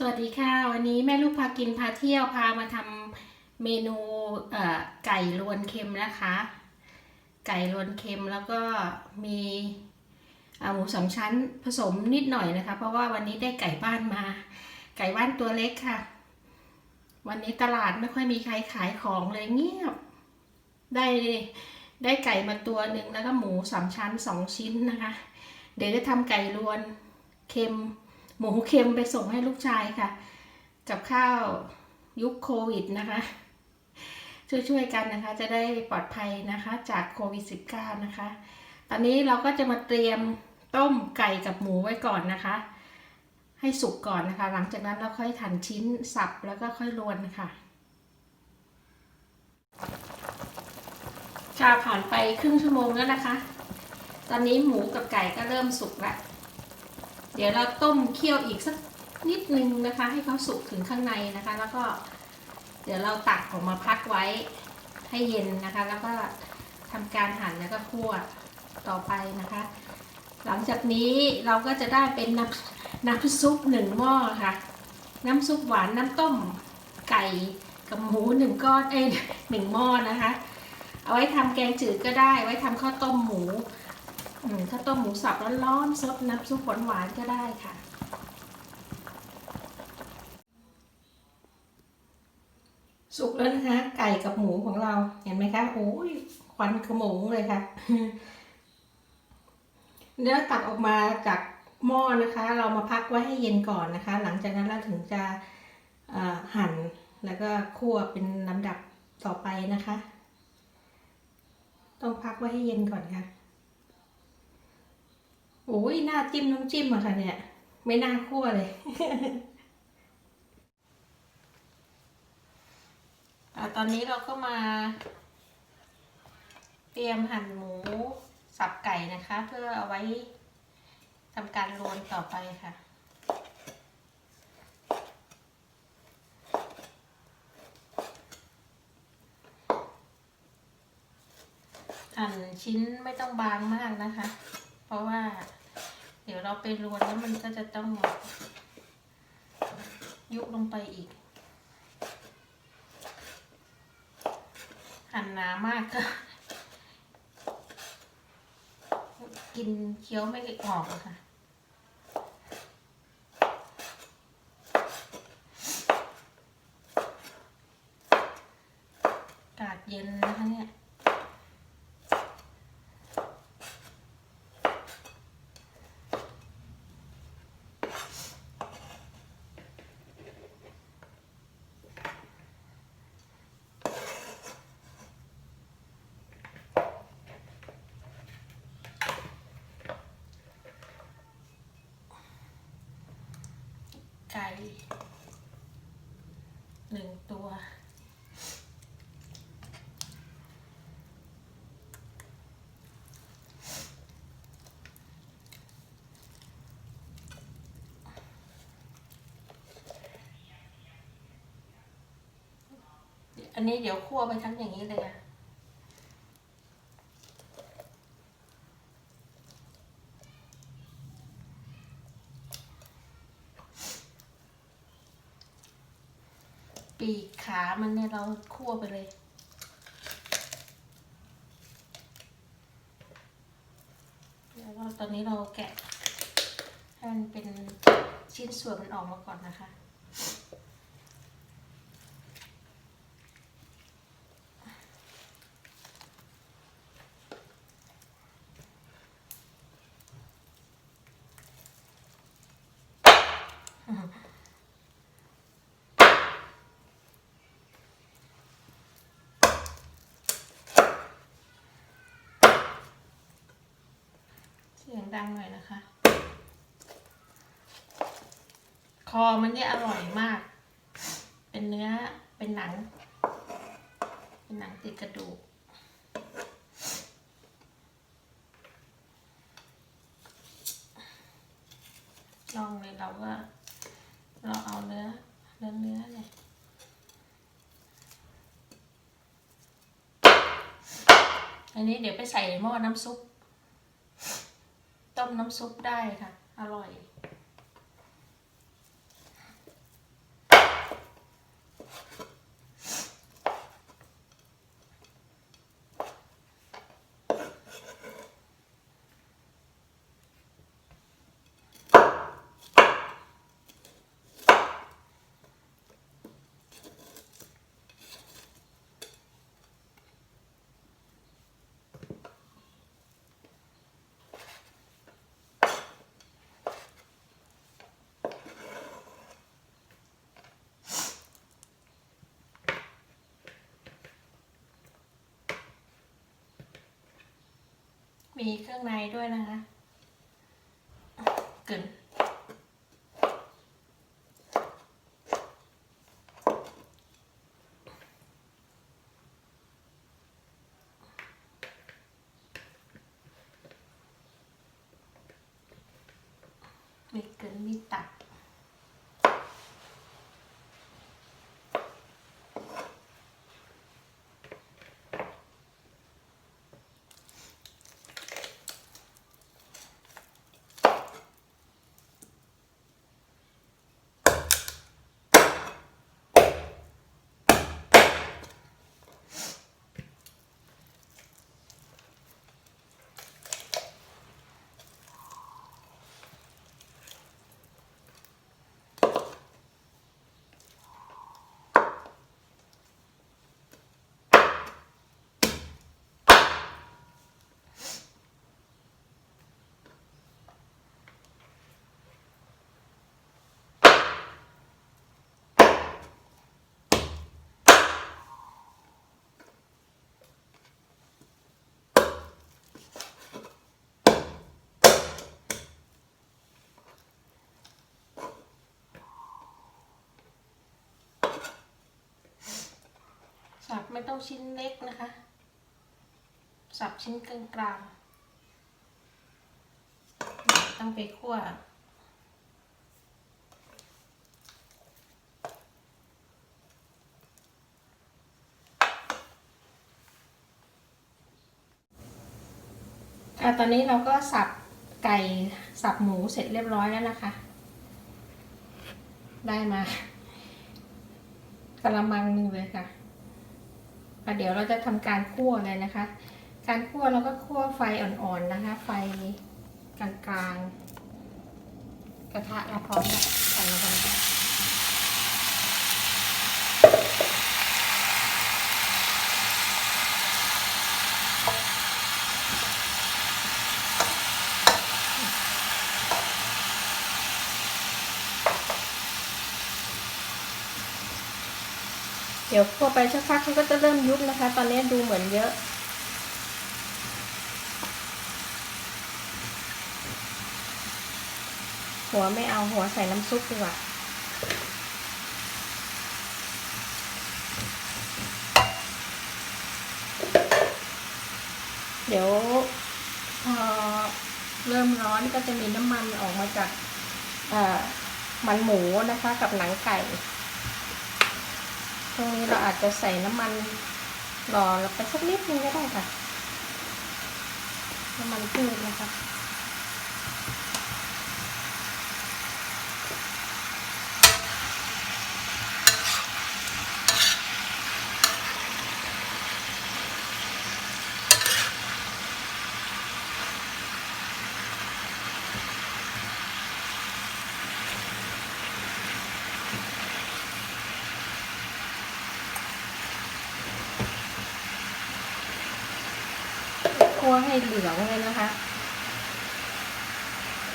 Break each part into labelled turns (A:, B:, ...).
A: สวัสดีค่ะ วันนี้แม่ลูกพากินพาเที่ยวพามาทำเมนูไก่รวนเค็มนะคะ ไก่รวนเค็มแล้วก็มีหมูสองชั้นผสมนิดหน่อยนะคะ เพราะว่าวันนี้ได้ไก่บ้านมา ไก่บ้านตัวเล็กค่ะ วันนี้ตลาดไม่ค่อยมีใครขายของเลยเงียบ ได้ได้ไก่มาตัวหนึ่งแล้วก็หมูสามชั้นสองชิ้นนะคะ เดี๋ยวจะทำไก่รวนเค็ม หมูเค็มไปส่งให้ลูกชายค่ะ กับข้าวยุคโควิดนะคะ ช่วยๆกันนะคะ จะได้ปลอดภัยนะคะจากโควิด -19 นะคะ ตอนนี้เราก็จะมาเตรียมต้มไก่กับหมูไว้ก่อนนะคะ ให้สุกก่อนนะคะ หลังจากนั้นเราค่อยหั่นชิ้นสับแล้วก็ค่อยรวนค่ะชาผ่านไปครึ่งชั่วโมงแล้วนะคะ ตอนนี้หมูกับไก่ก็เริ่มสุกแล้ว เดี๋ยวเราต้มเคี่ยวอีกสักนิดนึงนะคะ ให้เขาสุกถึงข้างในนะคะ แล้วก็เดี๋ยวเราตักออกมาพักไว้ให้เย็นนะคะ แล้วก็ทำการหั่นแล้วก็คั่วต่อไปนะคะ หลังจากนี้เราก็จะได้เป็นน้ำน้ำซุปหนึ่งหม้อค่ะ น้ำซุปหวานน้ำต้มไก่กับหมูหนึ่งก้อนเอ้ยหนึ่งหม้อนะคะ เอาไว้ทำแกงจืดก็ได้ไว้ทำข้าวต้มหมู อืมข้าต้มหมูสับร้อนๆซดน้ำซุปหวานๆก็ได้ค่ะ สุกแล้วนะคะ ไก่กับหมูของเราเห็นไหมคะโอ้ยควันขโมงเลยค่ะเนื้อตักออกมาจากหม้อนะคะ เรามาพักไว้ให้เย็นก่อนนะคะ หลังจากนั้นเราถึงจะหั่นแล้วก็คั่วเป็นลำดับต่อไปนะคะ ต้องพักไว้ให้เย็นก่อนค่ะ โอ้ยหน่าจิ้มน้ำจิ้มอะค่ะเนี่ย ไม่น่าคั่วเลยอตอนนี้เราก็มา เตรียมหั่นหมูสับไก่นะคะ เพื่อเอาไว้ทำการรวนต่อไปค่ะหั่นชิ้นไม่ต้องบางมากนะคะ เพราะว่า ดี๋ยวเราไปรวนแล้วมันก็จะต้องยุบลงไปอีก หั่นหนามากก็กินเคี้ยวไม่ออกอะค่ะ อากาศเย็นนะคะเนี่ย ไก่หนึ่งตัว อันนี้เดี๋ยวคั่วไปทั้งอย่างนี้เลยอะ ปีกขามันเนี่ยเราคั่วไปเลย แล้วตอนนี้เราแกะให้มันเป็นชิ้นส่วนมันออกมาก่อนนะคะ เสียงดังหน่อยนะคะ คอมันเนี่ยอร่อยมาก เป็นเนื้อ เป็นหนัง เป็นหนังติดกระดูก ลองเลยเราก็เราเอาเนื้อ เนื้อเนื้อเลยอันนี้เดี๋ยวไปใส่หม้อน้ำซุป ต้มน้ำซุปได้ค่ะ อร่อย มีเครื่องในด้วยนะคะกึ่นมีกึ่นมีตับ สับ ไม่ต้องชิ้นเล็กนะคะ สับชิ้นกลางกลางๆต้องไปคั่วค่ะตอนนี้เราก็สับไก่สับหมูเสร็จเรียบร้อยแล้วนะคะ ได้มากระมังหนึ่งเลยค่ะ ค่ะเดี๋ยวเราจะทำการคั่วเลยนะคะ การคั่วเราก็คั่วไฟอ่อนๆนะคะ ไฟกลางๆ กระทะเราพร้อมแล้วใส่ลงไปเลย เดี๋ยวคั่วไปสักพักมันก็จะเริ่มยุบนะคะ ตอนนี้ดูเหมือนเยอะ หัวไม่เอาหัวใส่น้ำซุปดีกว่าเดี๋ยวพอเริ่มร้อนก็จะมีน้ำมันออกมาจากอ่อมันหมูนะคะ กับหนังไก่ ตรงนี้เราอาจจะใส่น้ำมันหล่อลงไปสักนิดนึงก็ได้ค่ะ น้ำมันพืชนะคะ คั่วให้เหลืองเลยนะคะ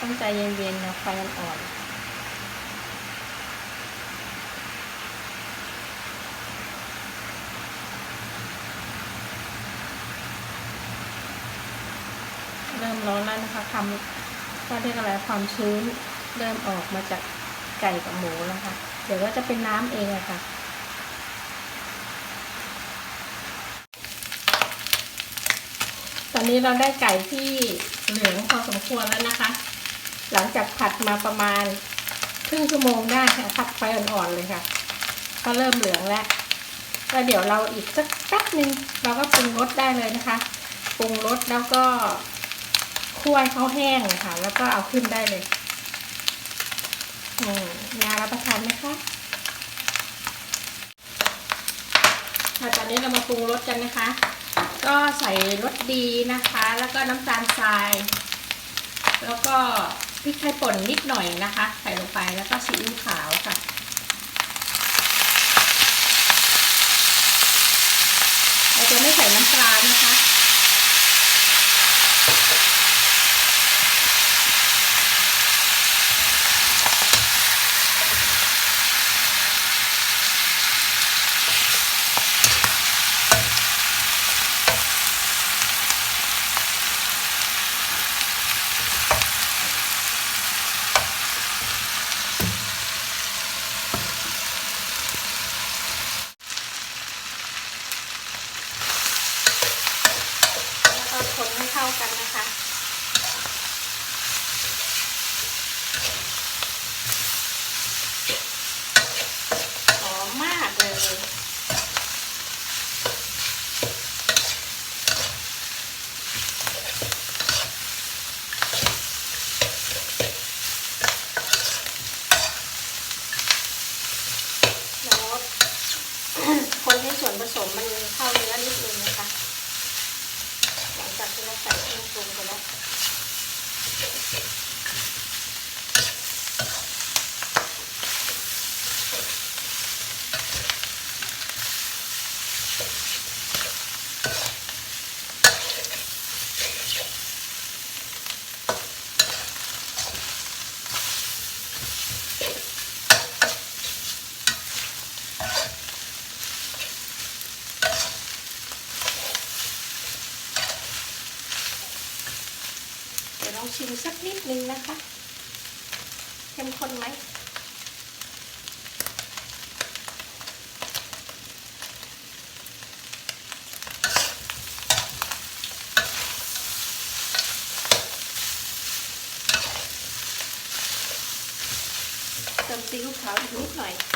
A: ต้องใจเย็นๆนะไฟอ่อนเริ่มร้อนแล้วนะคะทำก็เรียกอะไรความชื้น เริ่มออกมาจากไก่กับหมูแล้วค่ะ เดี๋ยวก็จะเป็นน้ำเองอะค่ะ อนนี้เราได้ไก่ที่เหลืองพอสมควรแล้วนะคะ หลังจากผัดมาประมาณครึ่งชั่วโมงได้ค่ะผัดไฟอ่อนๆเลยค่ะ ก็เริ่มเหลืองแล้วแล้วเดี๋ยวเราอีกสักแป๊บนึงเราก็ปรุงรสได้เลยนะคะปรุงรสแล้วก็คั่วให้เขาแห้งค่ะ แล้วก็เอาขึ้นได้เลยอืมน่ารับประทานไหมคะค่ะตอนนี้เรามาปรุงรสกันนะคะ ก็ใส่รสดีนะคะ แล้วก็น้ำตาลทราย แล้วก็พริกไทยป่นนิดหน่อยนะคะ ใส่ลงไปแล้วก็ซีอิ๊วขาวค่ะ เราจะไม่ใส่น้ำปลานะคะ ชิมสักนิดนึงนะคะ เข้มข้นไหม 好，就这样。